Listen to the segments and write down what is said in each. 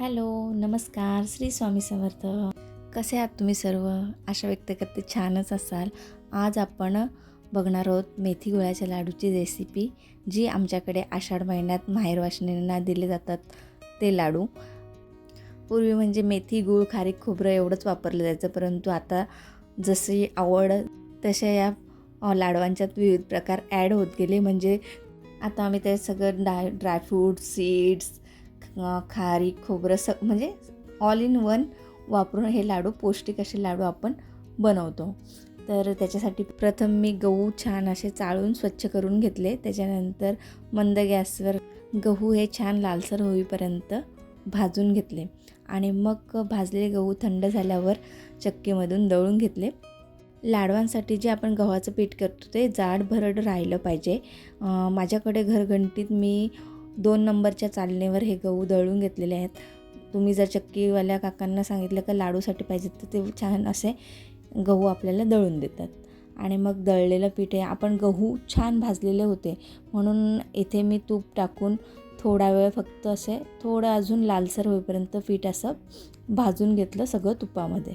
Hello नमस्कार श्री स्वामी समर्थ. कसे आहात तुम्ही सर्व? आशा व्यक्त करते छानच असाल. आज आपण बघणार आहोत मेथी गुळाच्या लाडूची रेसिपी जी आमच्याकडे आषाढ महिन्यात माहेर वाशिनींना दिले जातात ते लाडू. पूर्वी म्हणजे मेथी गूळ खारीक खोबरं एवढंच वापरलं जायचं परंतु आता जशी आवड तशा या लाडवांच्यात विविध प्रकार ॲड होत गेले. म्हणजे आता आम्ही ते सगळं डाय ड्रायफ्रूट सीड्स खारी खोबरं स म्हणजे ऑल इन वन वापरून हे लाडू पौष्टिक असे लाडू आपण बनवतो. तर त्याच्यासाठी प्रथम मी गहू छान असे चाळून स्वच्छ करून घेतले. त्याच्यानंतर मंद गॅसवर गहू हे छान लालसर होईपर्यंत भाजून घेतले. आणि मग भाजलेले गहू थंड झाल्यावर चक्कीमधून दळून घेतले. लाडवांसाठी जे आपण गव्हाचं पीठ करतो ते जाड भरड राहिलं पाहिजे. माझ्याकडे घरघंटीत मी दोन नंबरच्या चालणीवर हे गहू दळून घेतलेले आहेत. तुम्ही जर चक्कीवाल्या काकांना सांगितलं का लाडूसाठी पाहिजे तर ते छान असे गहू आपल्याला दळून देतात. आणि मग दळलेलं पीठ आहे. आपण गहू छान भाजलेले होते. म्हणून इथे मी तूप टाकून थोडा वेळ फक्त असे थोडं अजून लालसर होईपर्यंत पीठ असं भाजून घेतलं सगळं तुपामध्ये.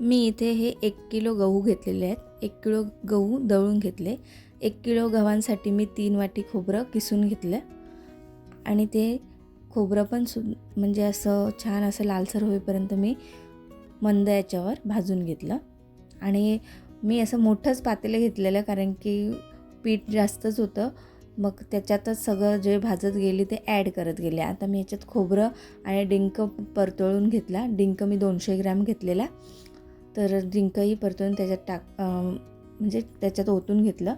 मी इथे हे एक किलो गहू घेतलेले आहेत. एक किलो गहू दळून घेतले. एक किलो गव्हांसाठी मी तीन वाटी खोबरं किसून घेतलं. आणि ते खोबरं पण सु म्हणजे असं छान असं लालसर होईपर्यंत मी मंद याच्यावर भाजून घेतलं. आणि मी असं मोठंच पातेलं घेतलेलं कारण की पीठ जास्तच होतं. मग त्याच्यातच सगळं जे भाजत गेली ते ॲड करत गेले. आता मी याच्यात खोबरं आणि डिंक परतळून घेतला. डिंक मी दोनशे ग्रॅम घेतलेला. तर डिंकही परतळून त्याच्यात टाक म्हणजे त्याच्यात ओतून घेतलं.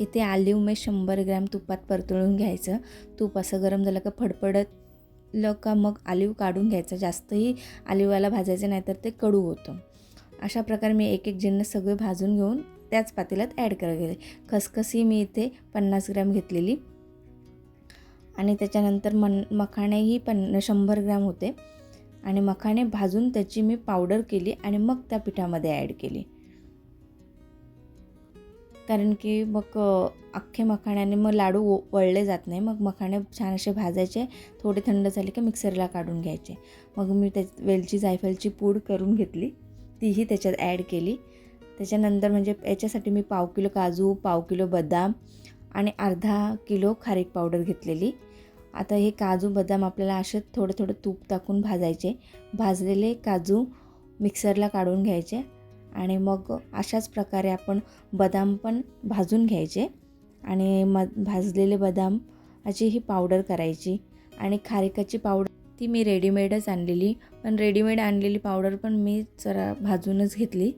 इथे आलिव मी शंभर ग्रॅम तुपात परतळून घ्यायचं. तूप असं गरम झालं का फडफडतलं का मग आलिव काढून घ्यायचं. जास्तही आलिवाला भाजायचं नाही तर ते कडू होतं. अशा प्रकारे मी एक एक जिन्न सगळे भाजून घेऊन त्याच पातेल्यात ॲड करत गेले. खसखसी मी इथे पन्नास ग्रॅम घेतलेली. आणि त्याच्यानंतर मन मखाणेही पन्न शंभर ग्रॅम होते. आणि मखाणे भाजून त्याची मी पावडर केली आणि मग त्या पिठामध्ये ॲड केली. कारण की मग अख्खे मखाण्याने मग लाडू वळले जात नाही. मग मखाणे छान असे भाजायचे थोडे थंड झाले की मिक्सरला काढून घ्यायचे. मग मी त्या वेलची जायफलची पूड करून घेतली. तीही त्याच्यात ॲड केली. त्याच्यानंतर म्हणजे याच्यासाठी मी पाव किलो काजू पाव किलो बदाम आणि अर्धा किलो खारीक पावडर घेतलेली. आता हे काजू बदाम आपल्याला असे थोडं थोडं तूप टाकून भाजायचे. भाजलेले काजू मिक्सरला काढून घ्यायचे. आणि मग अशाच प्रकारे आपण बदाम पण भाजून घ्यायचे आणि म भाजलेले बदामाची ही पावडर करायची आणि खारिकाची पावडर ती मी रेडीमेडच आणलेली पण रेडीमेड आणलेली पावडर पण मी जरा भाजूनच घेतली.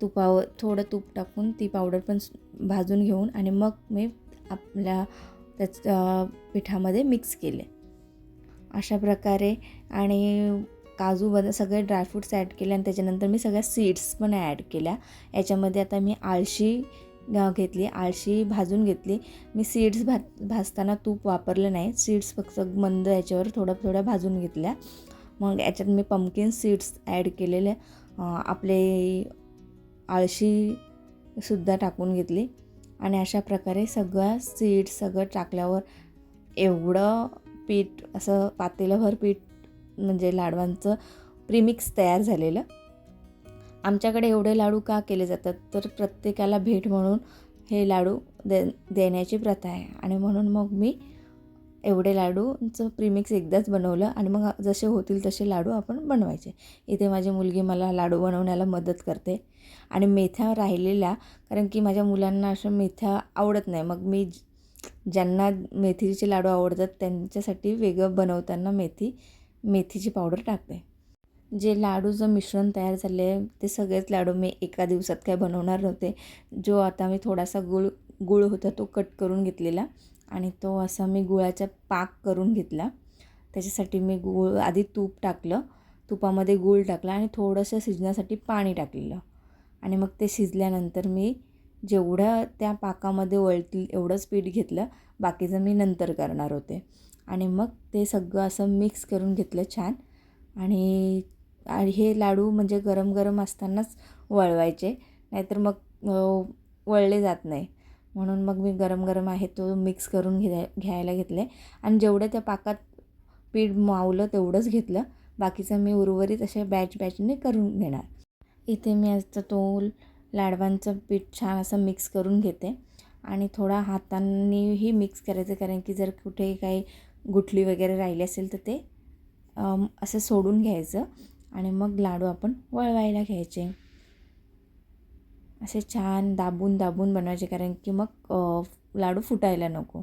तुपावर थोडं तूप टाकून ती पावडर पण भाजून घेऊन आणि मग मी आपल्या त्याच पिठामध्ये मिक्स केले. अशा प्रकारे आणि काजू बदाम सगळे ड्रायफ्रूट्स ॲड केले आणि त्याच्यानंतर मी सगळ्या सीड्स पण ॲड केल्या. याच्यामध्ये आता मी आळशी घेतली आळशी भाजून घेतली. मी सीड्स भा भाजताना तूप वापरलं नाही. सीड्स फक्त मंद याच्यावर थोड्या थोड्या भाजून घेतल्या. मग याच्यात मी पमकिन सीड्स ॲड केलेले. आपले आळशीसुद्धा टाकून घेतली. आणि अशा प्रकारे सगळ्या सीड्स सगळं टाकल्यावर एवढं पीठ असं पातेलंभर पीठ म्हणजे लाडवांचं प्रीमिक्स तयार झालेलं. आमच्याकडे एवढे लाडू का केले जातात? तर प्रत्येकाला भेट म्हणून हे लाडू दे देण्याची प्रथा आहे. आणि म्हणून मग मी एवढे लाडूचं प्रीमिक्स एकदाच बनवलं आणि मग जसे होतील तसे लाडू आपण बनवायचे. इथे माझी मुलगी मला लाडू बनवण्याला मदत करते. आणि मेथ्या राहिलेल्या कारण की माझ्या मुलांना अशा मेथ्या आवडत नाही. मग मी ज्यांना मेथीचे लाडू आवडतात त्यांच्यासाठी वेगळं बनवताना मेथी मेथीची पावडर टाकते. जे लाडूचं मिश्रण तयार झाले आहे ते सगळेच लाडू मी एका दिवसात काय बनवणार नव्हते. जो आता मी थोडासा गुळ गुळ होता तो कट करून घेतलेला आणि तो असा मी गुळाचा पाक करून घेतला. त्याच्यासाठी मी गुळ आधी तूप टाकलं. तुपामध्ये गूळ टाकला आणि थोडंसं शिजण्यासाठी पाणी टाकलेलं. आणि मग ते शिजल्यानंतर मी जेवढं त्या पाकामध्ये वळतील एवढंच पीठ घेतलं. बाकीचं मी नंतर करणार होते. आणि मग ते सगळं असं मिक्स करून घेतलं छान. आणि हे लाडू म्हणजे गरम गरम असतानाच वळवायचे. नाहीतर मग वळले जात नाही. म्हणून मग मी गरम गरम आहे तो मिक्स करून घे घ्यायला घेतले. आणि जेवढे त्या पाकात पीठ मावलं तेवढंच घेतलं. बाकीचं मी उर्वरित असे बॅच बॅचने करून घेणार. इथे मी आता तो लाडवांचं पीठ छान असं मिक्स करून घेते. आणि थोडा हातांनीही मिक्स करायचं. कारण की जर कुठे काही गुठली वगैरे राहिली असेल तर ते असं सोडून घ्यायचं. आणि मग लाडू आपण वळवायला घ्यायचे. असे छान दाबून दाबून बनवायचे. कारण की मग लाडू फुटायला नको.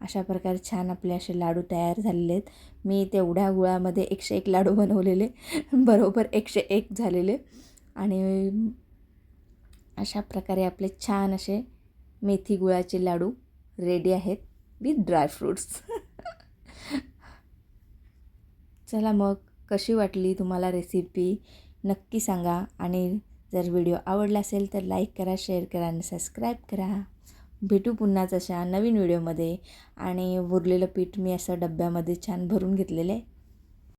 अशा प्रकारे छान आपले असे लाडू तयार झालेले आहेत. मी तेवढ्या गुळामध्ये एकशे एक लाडू बनवलेले. बरोबर एकशे एक झालेले. आणि अशा प्रकारे आपले छान असे मेथी गुळाचे लाडू रेडी आहेत विथ ड्रायफ्रूट्स चला मग कशी वाटली तुम्हाला रेसिपी नक्की सांगा आणि जर व्हिडिओ आवडला असेल तर लाईक करा शेअर करा आणि सबस्क्राईब करा. भेटू पुन्हा तशा नवीन व्हिडिओमध्ये आणि उरलेलं पीठ मी असं डब्यामध्ये छान भरून घेतलेलं आहे.